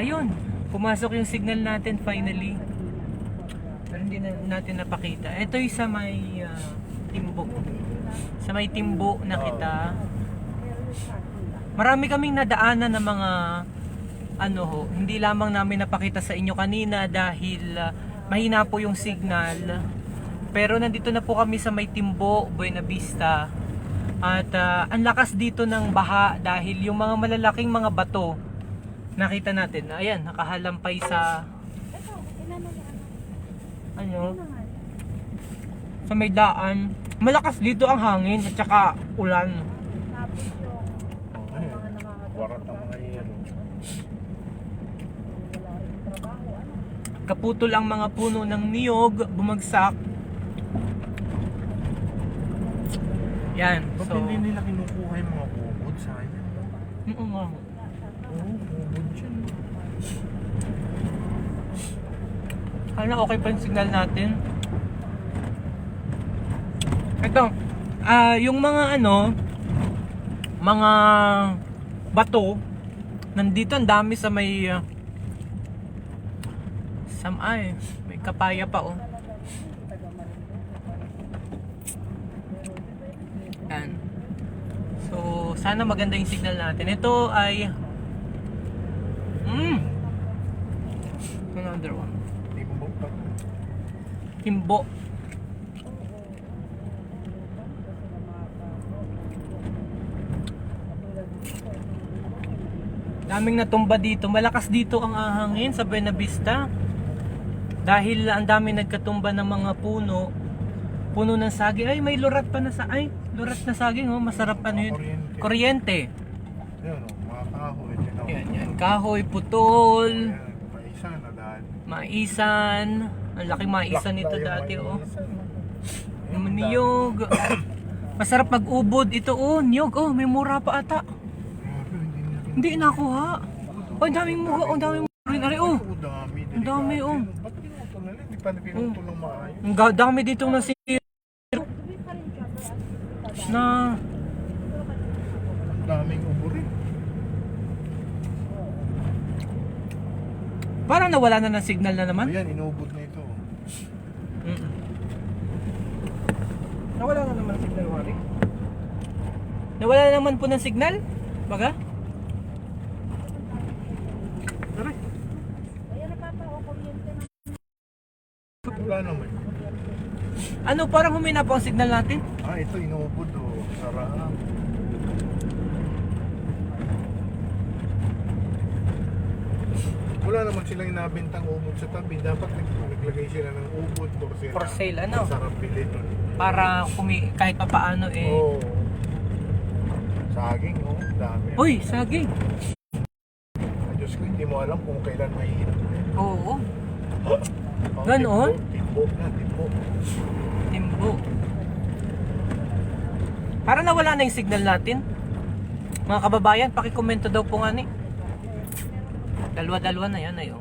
Ayun, pumasok yung signal natin finally. Pero hindi na natin napakita. Ito yung sa may ah, timbo. Sa may timbo na kita. Marami kaming nadaanan ng mga ano ho, hindi lamang namin napakita sa inyo kanina dahil ah, mahina po yung signal. Pero nandito na po kami sa may Timbo, Buena Vista. At ah, ang lakas dito ng baha dahil yung mga malalaking mga bato nakita natin. Ayan, nakahalampay sa ano sa may daan. Malakas dito ang hangin at saka ulan. Warat ang mga yelo. Kaputol ang mga puno ng niyog, bumagsak. Yan. Ba't So, hindi nila kinukuha yung mga kubod sa kanya? Oo nga. Oo, kubod yan. Ano, okay pa yung signal natin? Ito, ah yung mga ano, mga bato, nandito ang dami sa may uh, Sam ay, may kapaya pa oh. Yan. So, sana maganda yung signal natin. Ito ay Mm. Another one. Timbo. Daming natumba dito. Malakas dito ang ahangin sa Buena Vista. Dahil ang dami nagkatumba ng mga puno. Puno ng saging. Ay, may lurat pa na sa... Ay, lurat na saging. Oh. Masarap ano yun. Kuryente. Yan o, mga kahoy. Yan, yan. Kahoy, putol, paisa na dahil. maisan. Ang laki maisan nito dati. Oh. Yung niyog. Masarap mag-ubod. Ito oh, niyog. Oh, may mura pa ata. Hindi nakuha. Oh, ang daming mura. Oh, ang daming mura rin. Ari, oh. Ang dami, oh. Hindi pa na pinutol ng maayos. Ang dami dito na si na Ang daming ubo rin. parang nawala na ng signal na naman. Ayan, inubod na ito. Mm-mm. Nawala na naman signal, Wari. Nawala na naman po ng signal? Baga? Tara. Wala naman. Ano, parang humina po ang signal natin? Ah, ito inubod o. Sarap. Wala naman silang inabintang ubod sa tabi. Dapat nag- naglagay sila ng ubod for sale. For sale, ano? Sarap bilhin nun. Para kumi kahit pa paano eh. Oo. Saging, oh. Dami. Uy, saging. Ah, Diyos ko, hindi mo alam kung kailan mahirap. Oo. Oh, Ganon? Timbo, timbo na, timbo. Timbo. Para nawala na yung signal natin. Mga kababayan, pakikomento daw po nga ni. Dalawa-dalawa na yan ayo.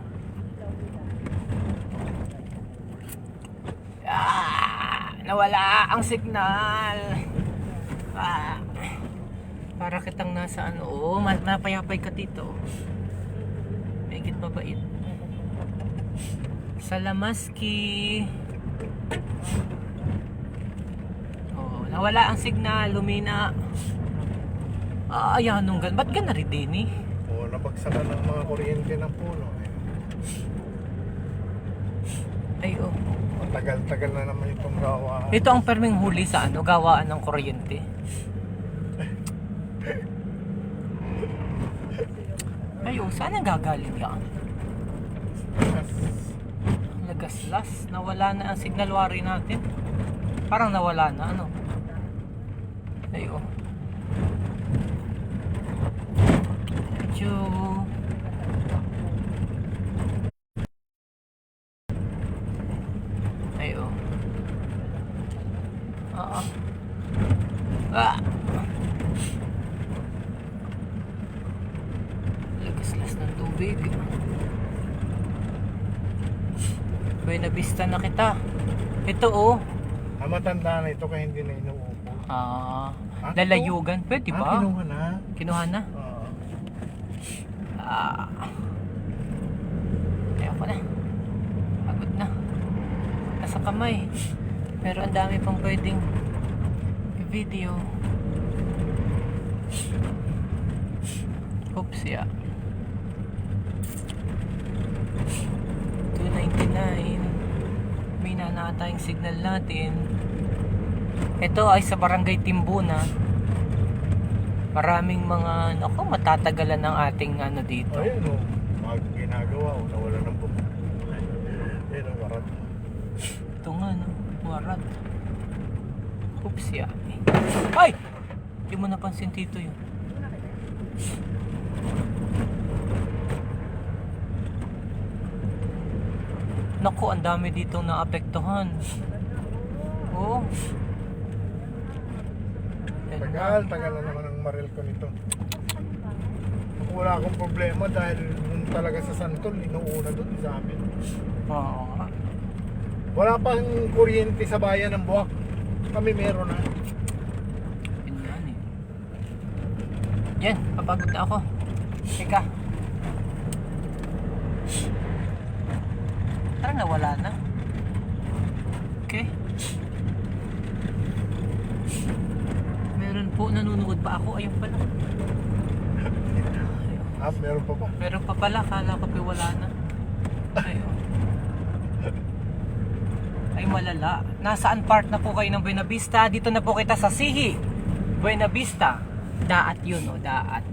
Ah, nawala ang signal. Ah, para kitang nasa ano, oh, ma- mapayapay ka dito. Megit mabait. Salamaski. Oh, nawala ang signal, lumina. Ah, ayan, nung gan. Ba't gan rin din eh? O, nabagsakan ng mga kuryente ng puno. Eh. Ay, oh. Matagal-tagal na naman itong gawa. Ito ang perming huli sa ano, gawaan ng kuryente. Ay, oh, saan ang gagaling yan? Lagaslas, nawala na ang signal wari natin. Parang nawala na, ano? Ay, oh. Medyo... makita. Ito oh. Ah, matanda na ito kaya hindi na inuupo. Ah, Ah, lalayugan. Pwede Ah, ba? kinuha na. Kinuha na. Ah. ah. Ayoko na. Pagod na. Nasa kamay. Pero ang dami pang pwedeng video. Oops, yeah. 299. May nanata yung signal natin. Ito ay sa barangay Timbuna. Maraming mga, nako, matatagalan ng ating ano dito. Ayun o. Mga ginagawa o nawala ng buko. Ayun ang warat. Ito nga, no? Warat. Oops, yeah. Ay! Hindi mo napansin dito yun. Naku, ang dami ditong naapektuhan. Oo. Na. Tagal, tagal na naman ang maril ko nito. Wala akong problema dahil yung talaga sa Santol, inuuna doon sa amin. Oo nga. Wala pang kuryente sa bayan ng Buwak. Kami meron na. Eh. Yan, papagod na ako. Teka. Parang nawala na. Okay. Meron po, nanonood pa ako. Ayun pala. Ah, meron pa ba? Meron pa pala, kala ko pa wala na. Ayun. Ay malala. Nasaan part na po kayo ng Buena Vista? Dito na po kita sa Sihi. Buena Vista. Daat yun, oh, daat.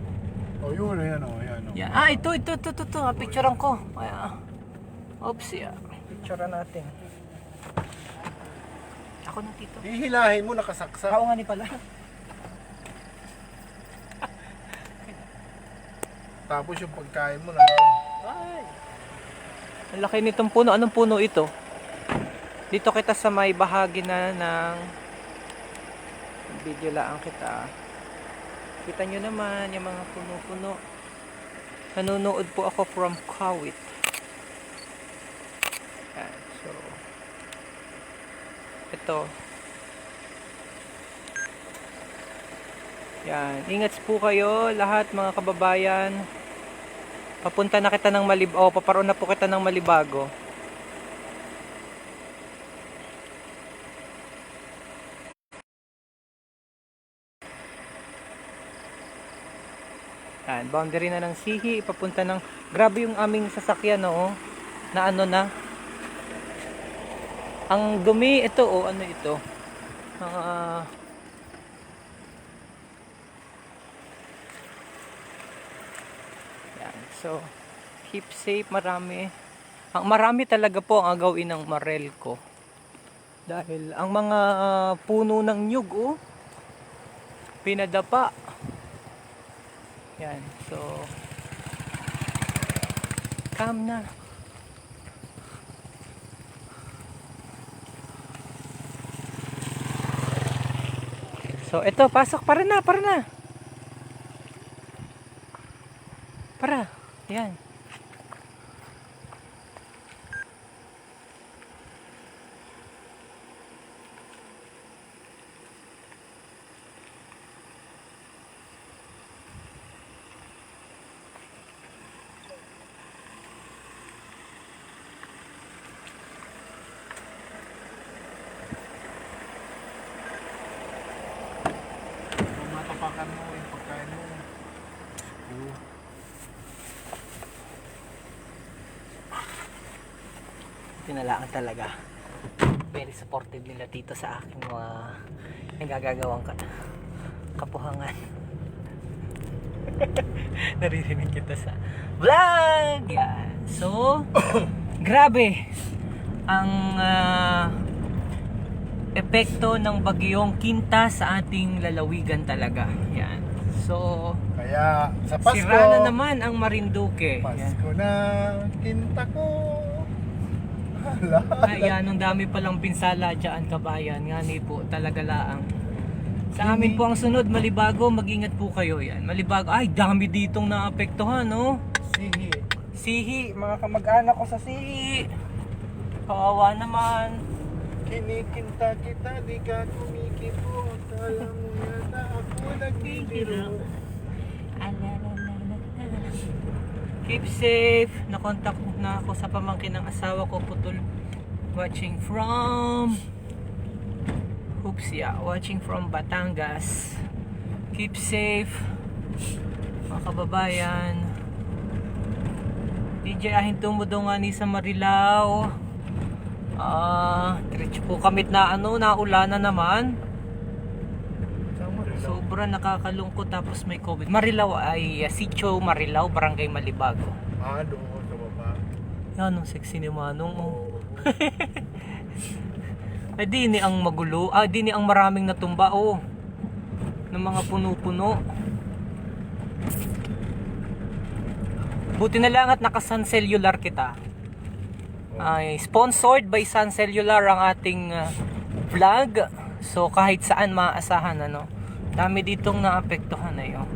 O yun, ayan o, ayan o. Yan. Ah, ito, ito, ito, ito, ito. Ah, picturean ko. Ay, ah. Oops, yeah. Picturean natin. Ako na dito. Hihilahin mo, nakasaksak. Ako nga ni pala. Tapos yung pagkain mo na. Ay. Ang laki nitong puno. Anong puno ito? Dito kita sa may bahagi na ng video lang kita. Kita nyo naman yung mga puno-puno. Nanonood po ako from Kawit. Yan. So, ito. Yan. Ingat po kayo lahat mga kababayan. Papunta na kita ng Malib... Oh, paparoon na po kita ng Malibago. Yan, boundary na ng Sihi, papunta ng... Grabe yung aming sasakyan, no? Na ano na? Ang dumi, ito, oh, ano ito? Mga... Yan. So, keep safe. Marami. Ang marami talaga po ang agawin ng Marel ko. Dahil ang mga ah, puno ng nyug, oh, pinadapa. Yan. So, calm na. So, ito, pasok. Para na, para na. Para. Yan. Kung mo yung pagkain mo. Oo. Tinalaan talaga. Very supportive nila dito sa aking mga nagagagawang ka kapuhangan. Naririnig kita sa vlog! Yan. So, grabe ang ah, epekto ng bagyong Kinta sa ating lalawigan talaga. Yan. So, Kaya sa Pasko, sira na naman ang Marinduque. Yan. Pasko na, kinta ko. Hala. Ayan, ang dami palang pinsala dyan, kabayan. Nga ni po, talaga laang. Sa amin po ang sunod, Malibago, mag-ingat po kayo yan. Malibago, ay, dami ditong naapektuhan, no? Sihi. Sihi, mga kamag-anak ko sa Sihi. Kawawa naman. Kinikinta kita, di ka kumikipot. Alam mo yata ako nagbibiro. Keep safe. Nakontak na ako sa pamangkin ng asawa ko, putol. Watching from Oops, yeah. Watching from Batangas. Keep safe. Mga kababayan. DJ ahin tumudo nga ni sa Marilao. Ah, diretso po kamit na ano, naulana naman. Saan mo rin? Sobra nakakalungkot tapos may COVID. Marilao ay uh, Sitio Marilao, Barangay Malibago. Ah, doon sa baba. Yan, ang sexy ni Manong. Oh. Ay, di ni ang magulo. Ah, di ni ang maraming natumba, oh. Ng mga puno-puno. Buti na lang at naka Sun Cellular kita. Ay, sponsored by Sun Cellular ang ating ah, vlog. So, kahit saan maaasahan, ano. Dami ditong naapektuhan na yun.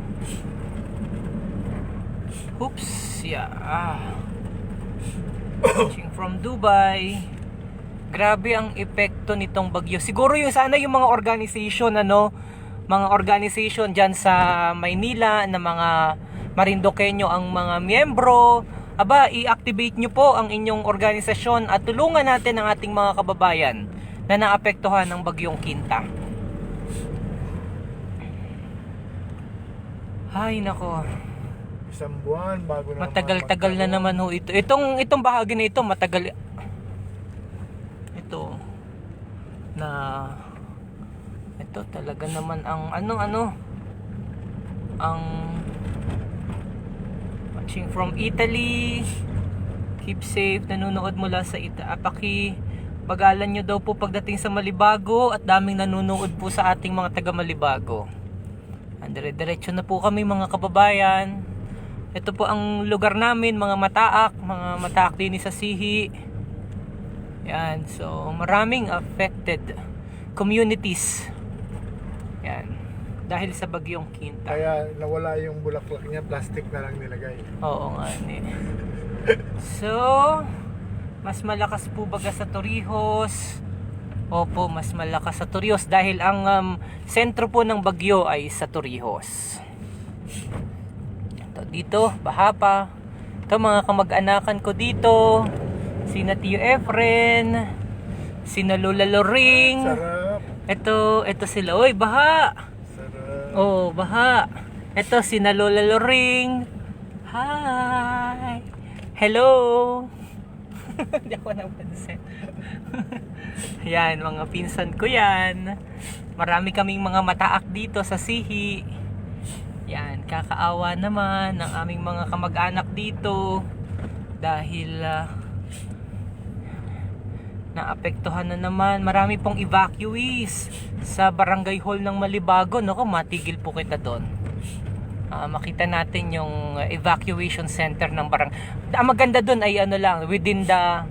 Oops, yeah. Ah. From Dubai. Grabe ang epekto nitong bagyo. Siguro yung sana yung mga organization ano, mga organization diyan sa Maynila na mga Marindokenyo ang mga miyembro. Aba, i-activate nyo po ang inyong organisasyon at tulungan natin ang ating mga kababayan na naapektuhan ng bagyong Kinta. Hay nako. Isang buwan bago na Matagal-tagal na naman ho ito. Itong itong bahagi na ito matagal ito na ito talaga naman ang ano ano ang watching from Italy. Keep safe. Nanonood mula sa Ita Apaki bagalan nyo daw po pagdating sa Malibago at daming nanonood po sa ating mga taga Malibago Dire-diretso na po kami mga kababayan. Ito po ang lugar namin, mga mataak, mga mataak din sa Sihi. Yan, so maraming affected communities. Yan, dahil sa bagyong Kinta. Kaya nawala yung bulaklak niya, plastic na lang nilagay. Oo nga ni. So, mas malakas po baga sa Torrijos. Opo, mas malakas sa Torrijos dahil ang um, sentro po ng bagyo ay sa Torrijos. Ito dito, baha pa. Ito mga kamag-anakan ko dito. Sina Tio Efren. Sina Lola Loring. Sarap. Ito, ito sila. Oy, baha. Oh, baha. Ito si na Lola Loring. Hi. Hello. Hindi ako napansin. yan, mga pinsan ko yan. Marami kaming mga mataak dito sa Sihi. Yan, kakaawa naman ng aming mga kamag-anak dito dahil ah, naapektuhan na naman. Marami pong evacuees sa barangay hall ng Malibago. Naku, matigil po kita doon. Ah, makita natin yung uh, evacuation center ng barang. Ang maganda doon ay ano lang, within the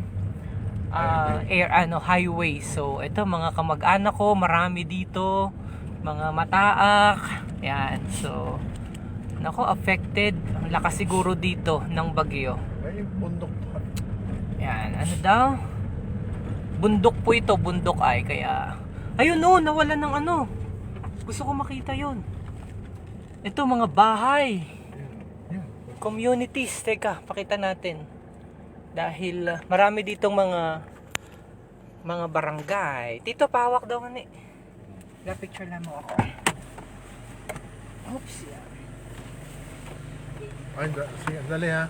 ah, air ano highway. So, ito mga kamag-anak ko, marami dito, mga mataak. Yan. So, nako affected. Ang lakas siguro dito ng bagyo. Ay, bundok. Yan, ano daw? Bundok po ito, bundok ay kaya Ayun no, nawala ng ano. Gusto ko makita 'yon. Ito mga bahay, communities. Teka, pakita natin. Dahil ah, marami ditong mga mga barangay. Tito, pahawak daw ni. La picture lang mo ako. Oops. yan. Ay, dali ha.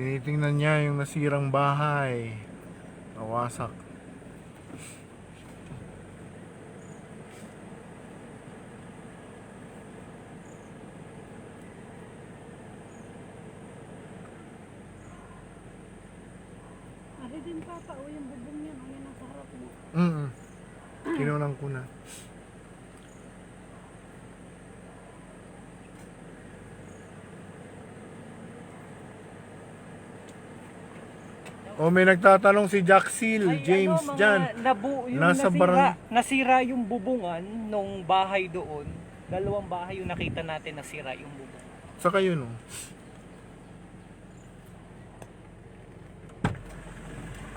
Tinitingnan niya yung nasirang bahay. Nawasak. Ari din papa, o yung bubong niya, ano yung nasa harap mo. Mm Kinulang ko na. O may nagtatanong si Jack Seal, Ay, James ano, mga dyan. Nabu, yung Nasa nasira, barang- nasira yung bubungan nung bahay doon. Dalawang bahay yung nakita natin nasira yung bubong. Sa kayo no?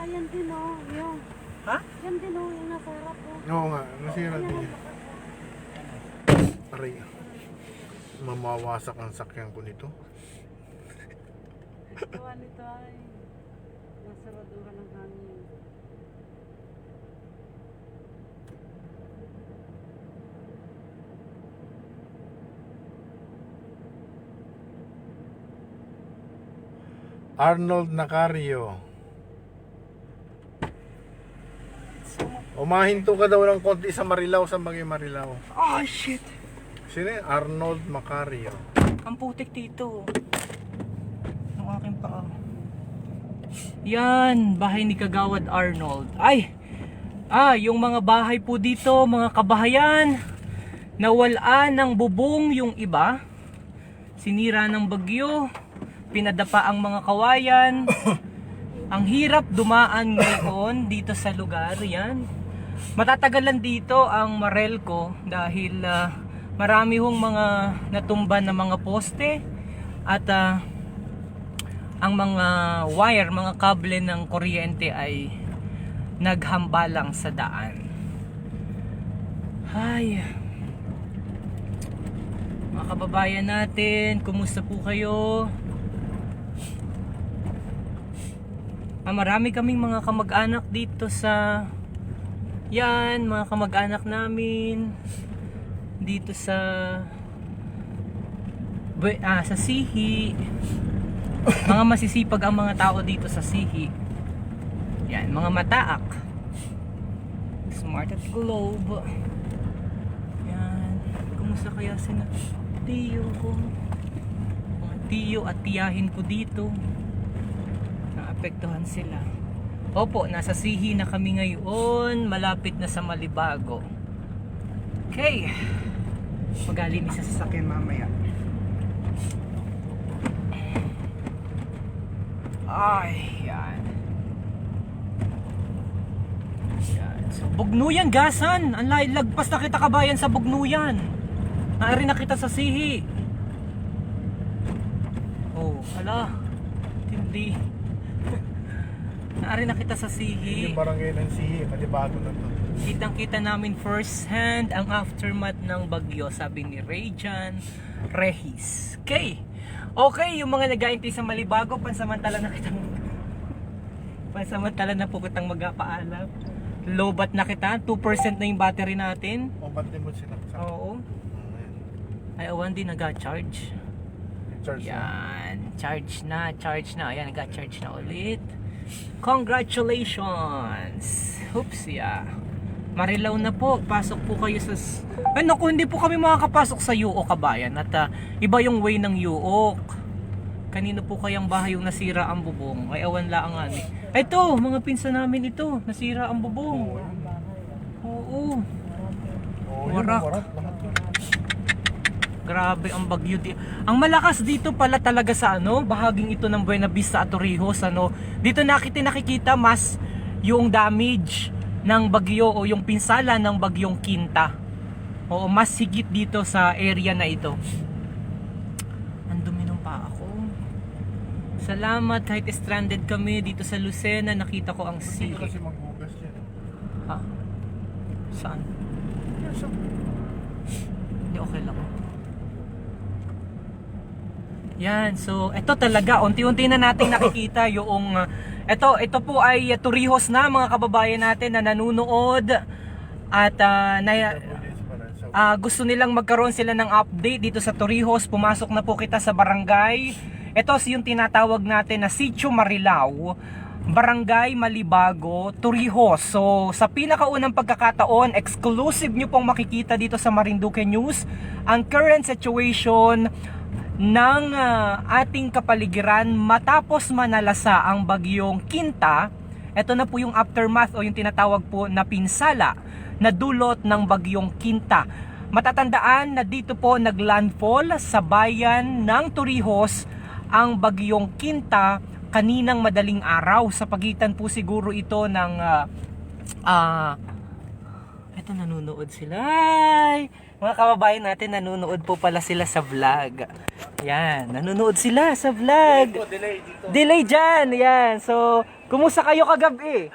Ayan din oh, yung. Ha? Yan din oh, yung nasa harap oh. Oo nga, nasira din yan. Aray. Mamawasak ang sakyan ko nito. Gawa nito ay nasaraduhan ng hangin. Arnold Nacario. Umahinto ka daw ng konti sa Marilao sa bagay Marilao. Oh shit! Sino yun? Arnold Macario. Ang putik dito. Ang aking paa. Yan, bahay ni Kagawad Arnold. Ay! Ah, yung mga bahay po dito, mga kabahayan. Nawalaan ng bubong yung iba. Sinira ng bagyo. Pinadapa ang mga kawayan. ang hirap dumaan ngayon dito sa lugar. Yan. Matatagalan dito ang Marelco dahil ah, marami hong mga natumba na mga poste at ah, ang mga wire, mga kable ng kuryente ay naghambalang sa daan. Ay. Mga kababayan natin, kumusta po kayo? Ah, marami kaming mga kamag-anak dito sa yan, mga kamag-anak namin dito sa ah, sa Sihi. Mga masisipag ang mga tao dito sa Sihi. Yan, mga mataak. Smart at Globe. Yan. Kumusta kaya sina tiyo ko? Mga tiyo at tiyahin ko dito. Naapektuhan sila. Opo, nasa Sihi na kami ngayon. Malapit na sa Malibago. Okay. Magaling isa sa sasakyan mamaya. Ay, yan. Yan. So, Bugnuyan, gasan. Ang lahi- lagpas na kita kabayan sa Bugnuyan. Naari na kita sa Sihi. Oh, ala. Hindi. Naari na kita sa Sihi. Yung barangay ng Sihi, malibago na to. Kitang kita namin first hand ang aftermath ng bagyo, sabi ni Rayjan Regis. Okay. Okay, yung mga nag-aintay sa Malibago, pansamantala na kitang pansamantala na po kitang magpaalam. Lobat na kita, 2% na yung battery natin. O, ba't di mo sila? Sa- Oo. Ay, awan din nag-charge. Charge na. Yan, charge na, charge na. Ayan, nag-charge na ulit. Congratulations! Oops, yeah. Marilaw na po. Pasok po kayo sa... Ay, naku, hindi po kami makakapasok sa UO kabayan. At ah, iba yung way ng UO. Kanino po kayang bahay yung nasira ang bubong? Ay, awan lang nga. eh. Ito, mga pinsan namin ito. Nasira ang bubong. Oo. Yun, Warak. Grabe ang bagyo di. Ang malakas dito pala talaga sa ano, bahaging ito ng Buena Vista at Torrijos ano. Dito nakita nakikita mas yung damage ng bagyo o yung pinsala ng bagyong Kinta. Oo, mas higit dito sa area na ito. Ang dumi ng paa ko. Salamat kahit stranded kami dito sa Lucena, nakita ko ang Hindi sea. kasi maghugas yan. Ha? Saan? Yan, sa- Hindi, okay lang. Yan, so ito talaga, unti-unti na nating nakikita yung uh, ito, ito po ay uh, Torrijos na mga kababayan natin na nanunood at uh, na, Ah, gusto nilang magkaroon sila ng update dito sa Torrijos. Pumasok na po kita sa barangay. Ito si yung tinatawag natin na Sitio Marilao, Barangay Malibago, Torrijos. So, sa pinakaunang pagkakataon, exclusive nyo pong makikita dito sa Marinduque News ang current situation ng ah, ating kapaligiran matapos manalasa ang bagyong Kinta. Ito na po yung aftermath o yung tinatawag po na pinsala na dulot ng bagyong Kinta. Matatandaan na dito po naglandfall sa bayan ng Torrijos ang bagyong Kinta kaninang madaling araw sa pagitan po siguro ito ng ah ah, eto nanonood sila. Ay, mga kababayan natin nanonood po pala sila sa vlog. Yan, nanonood sila sa vlog. delay dito. Delay dyan, yan. So, kumusta kayo kagabi?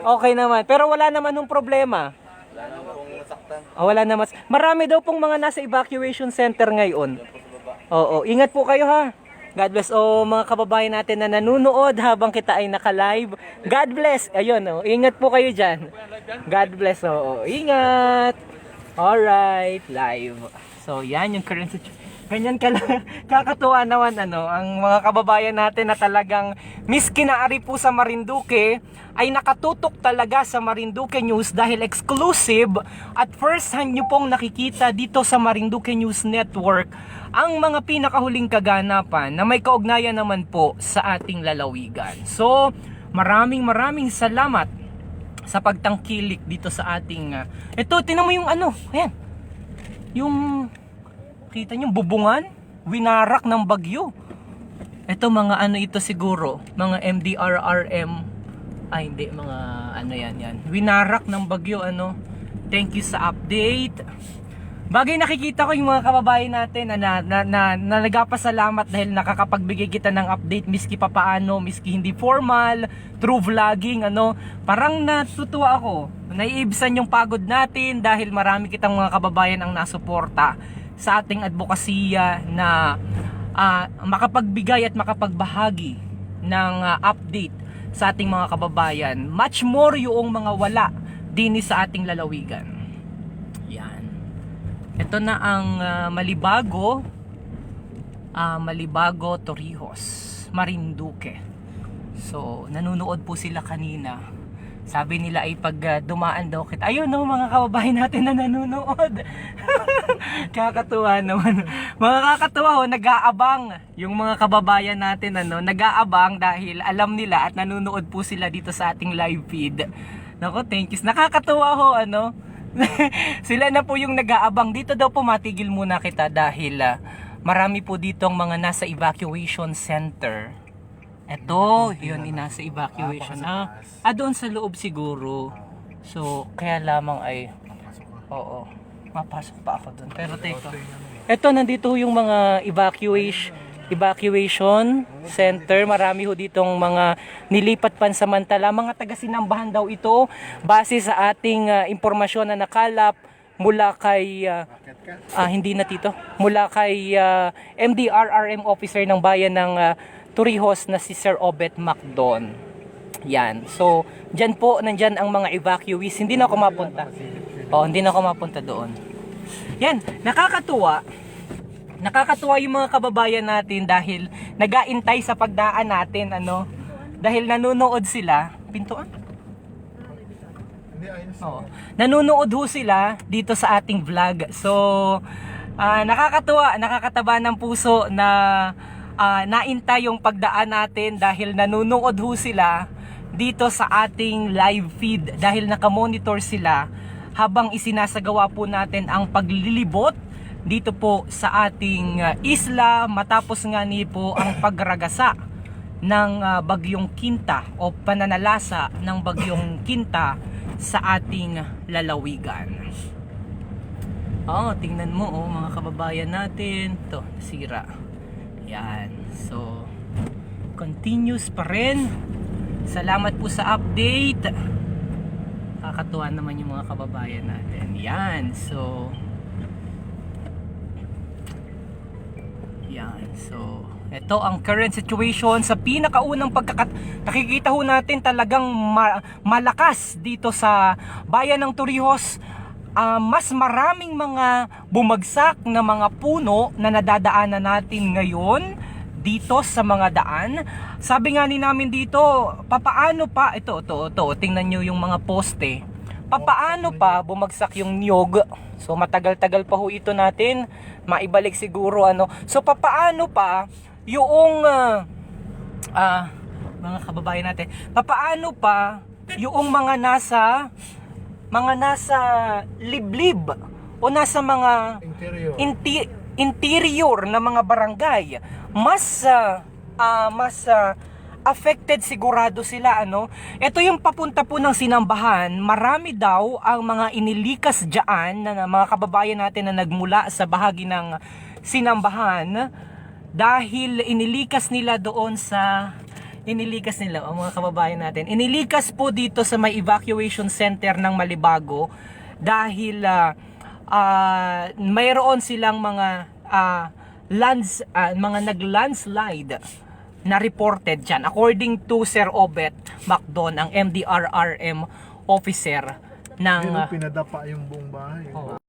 Okay naman. Pero wala naman nung problema. Wala na pong nasaktan. Oh, wala naman. Marami daw pong mga nasa evacuation center ngayon. Oo, ingat po kayo ha. God bless oh mga kababayan natin na nanonood habang kita ay naka-live. God bless. Ayun oh, ingat po kayo diyan. God bless oh. Ingat. Alright, live. So, yan yung current situation. Ganyan ka kakatuwa naman ano, ang mga kababayan natin na talagang miski naari po sa Marinduque ay nakatutok talaga sa Marinduque News dahil exclusive at first hand nyo pong nakikita dito sa Marinduque News Network ang mga pinakahuling kaganapan na may kaugnayan naman po sa ating lalawigan. So, maraming maraming salamat sa pagtangkilik dito sa ating uh, ito tinan mo yung ano ayan yung kita nyo bubungan winarak ng bagyo. Ito mga ano ito siguro mga MDRRM ay hindi mga ano yan yan. Winarak ng bagyo ano. Thank you sa update. Bagay nakikita ko yung mga kababayan natin na, na, na, na, na nagpasalamat dahil nakakapagbigay kita ng update miski papaano, miski hindi formal, true vlogging, ano. Parang natutuwa ako. Naiibsan yung pagod natin dahil marami kitang mga kababayan ang nasuporta sa ating advokasya na ah, makapagbigay at makapagbahagi ng ah, update sa ating mga kababayan. Much more yung mga wala din sa ating lalawigan. Yan. Ito na ang ah, Malibago ah, Malibago Torrijos Marinduque So nanonood po sila kanina sabi nila ay pag ah, dumaan daw kita ayun no mga kababayan natin na nanonood kakatuwa naman mga kakatuwa ho nag-aabang yung mga kababayan natin ano nag-aabang dahil alam nila at nanonood po sila dito sa ating live feed Nako, thank you. Nakakatuwa ho, ano? Sila na po yung nag-aabang. Dito daw po matigil muna kita dahil ah, marami po dito ang mga nasa evacuation center. Ito, yun nasa evacuation. Ah, ah, doon sa loob siguro. So, kaya lamang ay, oo, mapasok pa ako doon. Pero teka, ito nandito yung mga evacuation evacuation center. Marami ho ditong mga nilipat pansamantala. Mga taga-sinambahan daw ito base sa ating ah, impormasyon na nakalap mula kay ka? ah, hindi na tito mula kay ah, MDRRM officer ng bayan ng ah, Torrijos na si Sir Obet Macdon. Yan. So, diyan po nandyan ang mga evacuees. Hindi na ako mapunta. Oh, hindi na ako mapunta doon. Yan, nakakatuwa. Nakakatuwa yung mga kababayan natin dahil nagaintay sa pagdaan natin, ano? Dahil nanonood sila. Pintuan? Ayos. Oo. Nanonood ho sila dito sa ating vlog. So, ah, nakakatuwa, nakakataba ng puso na ah, naintay yung pagdaan natin dahil nanonood ho sila dito sa ating live feed dahil nakamonitor sila habang isinasagawa po natin ang paglilibot dito po sa ating ah, isla matapos nga ni po ang pagragasa ng ah, bagyong Kinta o pananalasa ng bagyong Kinta sa ating lalawigan. Oh, tingnan mo oh mga kababayan natin. To, sira. Yan. So, continuous pa rin. Salamat po sa update. Kakatuwa naman yung mga kababayan natin. Yan. So, yan. So, ito ang current situation sa pinakaunang pagkakat nakikita ho natin talagang ma- malakas dito sa bayan ng Torrijos. Ah, mas maraming mga bumagsak na mga puno na nadadaanan natin ngayon dito sa mga daan. Sabi nga ni namin dito, papaano pa, ito, ito, ito, tingnan nyo yung mga poste. Papaano pa bumagsak yung niyog? So matagal-tagal pa ho ito natin, maibalik siguro ano. So papaano pa yung ah, ah, mga kababayan natin, papaano pa yung mga nasa mga nasa liblib o nasa mga Interior. inti- interior na mga barangay mas ah, ah, mas ah, affected sigurado sila ano. Ito yung papunta po ng Sinambahan, marami daw ang mga inilikas diyan na, na mga kababayan natin na nagmula sa bahagi ng Sinambahan dahil inilikas nila doon sa inilikas nila ang mga kababayan natin. Inilikas po dito sa may evacuation center ng Malibago dahil ah, ah, mayroon silang mga ah, lands ah, mga nag-landslide na reported dyan. According to Sir Obet Macdon, ang MDRRM officer ng Pero pinadapa yung buong bahay. Oo.